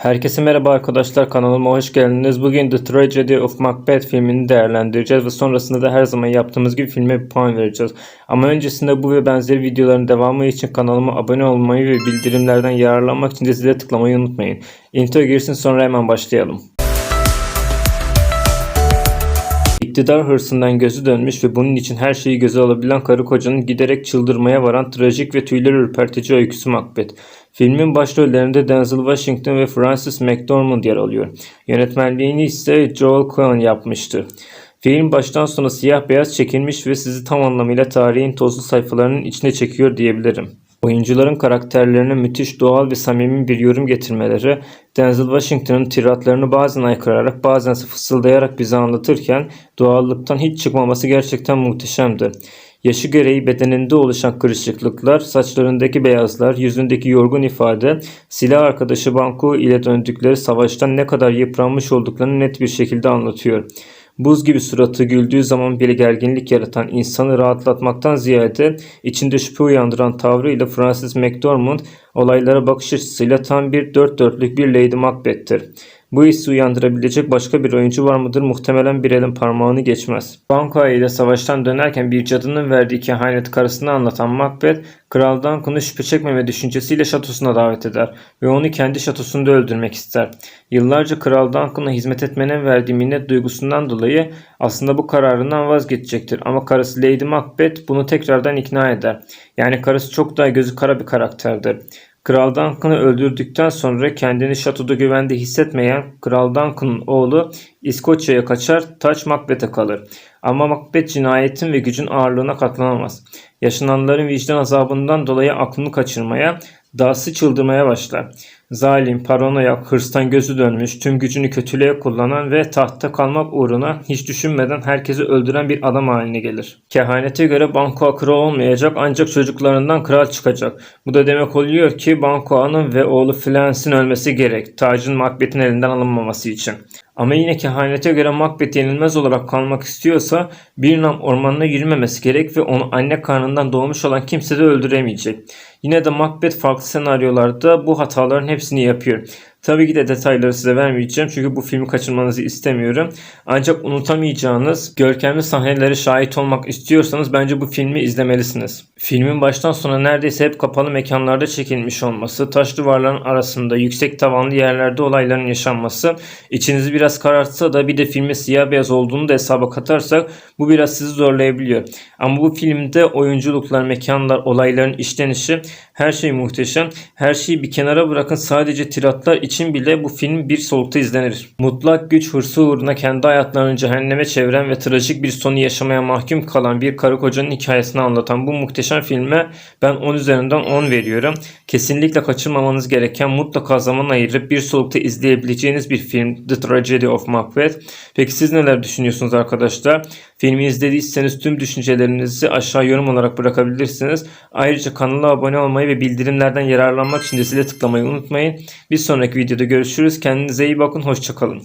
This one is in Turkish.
Herkese merhaba arkadaşlar kanalıma hoş geldiniz. Bugün The Tragedy of Macbeth filmini değerlendireceğiz ve sonrasında da her zaman yaptığımız gibi filme bir puan vereceğiz. Ama öncesinde bu ve benzeri videoların devamı için kanalıma abone olmayı ve bildirimlerden yararlanmak için de zile tıklamayı unutmayın. Intro girsin sonra hemen başlayalım. İktidar hırsından gözü dönmüş ve bunun için her şeyi göze alabilen karı kocanın giderek çıldırmaya varan trajik ve tüyleri ürpertici öyküsü Macbeth. Filmin başrollerinde Denzel Washington ve Frances McDormand yer alıyor. Yönetmenliğini ise Joel Coen yapmıştı. Film baştan sona siyah beyaz çekilmiş ve sizi tam anlamıyla tarihin tozlu sayfalarının içine çekiyor diyebilirim. Oyuncuların karakterlerine müthiş doğal ve samimi bir yorum getirmeleri, Denzel Washington'ın tiratlarını bazen aykırarak bazen fısıldayarak bize anlatırken doğallıktan hiç çıkmaması gerçekten muhteşemdi. Yaşı gereği bedeninde oluşan kırışıklıklar, saçlarındaki beyazlar, yüzündeki yorgun ifade, silah arkadaşı Banco ile döndükleri savaştan ne kadar yıpranmış olduklarını net bir şekilde anlatıyor. Buz gibi suratı güldüğü zaman bile gerginlik yaratan insanı rahatlatmaktan ziyade içinde şüphe uyandıran tavrıyla Francis McDormand olaylara bakış açısıyla tam bir dört dörtlük bir Lady Macbeth'tir. Bu hissi uyandırabilecek başka bir oyuncu var mıdır? Muhtemelen bir elin parmağını geçmez. Banquo ile savaştan dönerken bir cadının verdiği kehanet karısını anlatan Macbeth, Kral Duncan'ı şüphe çekmeme düşüncesiyle şatosuna davet eder ve onu kendi şatosunda öldürmek ister. Yıllarca Kral Duncan'a hizmet etmenin verdiği minnet duygusundan dolayı aslında bu kararından vazgeçecektir ama karısı Lady Macbeth bunu tekrardan ikna eder. Yani karısı çok daha gözü kara bir karakterdir. Kral Duncan'ı öldürdükten sonra kendini şatoda güvende hissetmeyen Kral Duncan'ın oğlu İskoçya'ya kaçar, taç Macbeth'e kalır. Ama Macbeth cinayetin ve gücün ağırlığına katlanamaz. Yaşananların vicdan azabından dolayı aklını kaçırmaya, dahası çıldırmaya başlar. Zalim, paranoyak, hırstan gözü dönmüş, tüm gücünü kötülüğe kullanan ve tahtta kalmak uğruna hiç düşünmeden herkesi öldüren bir adam haline gelir. Kehanete göre Banquo kral olmayacak ancak çocuklarından kral çıkacak. Bu da demek oluyor ki Banquo'nun ve oğlu Flance'in ölmesi gerek. Tacın Macbeth'in elinden alınmaması için. Ama yine kehanete göre Macbeth yenilmez olarak kalmak istiyorsa bir nam ormanına yürümemesi gerek ve onu anne karnından doğmuş olan kimse de öldüremeyecek. Yine de Macbeth farklı senaryolarda bu hataların hepsini yapıyor. Tabii ki de detayları size vermeyeceğim çünkü bu filmi kaçırmanızı istemiyorum. Ancak unutamayacağınız görkemli sahnelere şahit olmak istiyorsanız bence bu filmi izlemelisiniz. Filmin baştan sona neredeyse hep kapalı mekanlarda çekilmiş olması, taş duvarların arasında yüksek tavanlı yerlerde olayların yaşanması içinizi biraz karartsa da bir de filmin siyah beyaz olduğunu da hesaba katarsak bu biraz sizi zorlayabiliyor. Ama bu filmde oyunculuklar, mekanlar, olayların işlenişi her şey muhteşem. Her şeyi bir kenara bırakın sadece tiratlar için bile bu film bir solukta izlenir. Mutlak güç hırsı uğruna kendi hayatlarını cehenneme çeviren ve trajik bir sonu yaşamaya mahkum kalan bir karı kocanın hikayesini anlatan bu muhteşem filme ben 10 üzerinden 10 veriyorum. Kesinlikle kaçırmamanız gereken mutlaka zaman ayırıp bir solukta izleyebileceğiniz bir film The Tragedy of Macbeth. Peki siz neler düşünüyorsunuz arkadaşlar? Filmi izlediyseniz tüm düşüncelerinizi aşağı yorum olarak bırakabilirsiniz. Ayrıca kanala abone olmayı ve bildirimlerden yararlanmak için de zile tıklamayı unutmayın. Bir sonraki videoda görüşürüz. Kendinize iyi bakın. Hoşçakalın.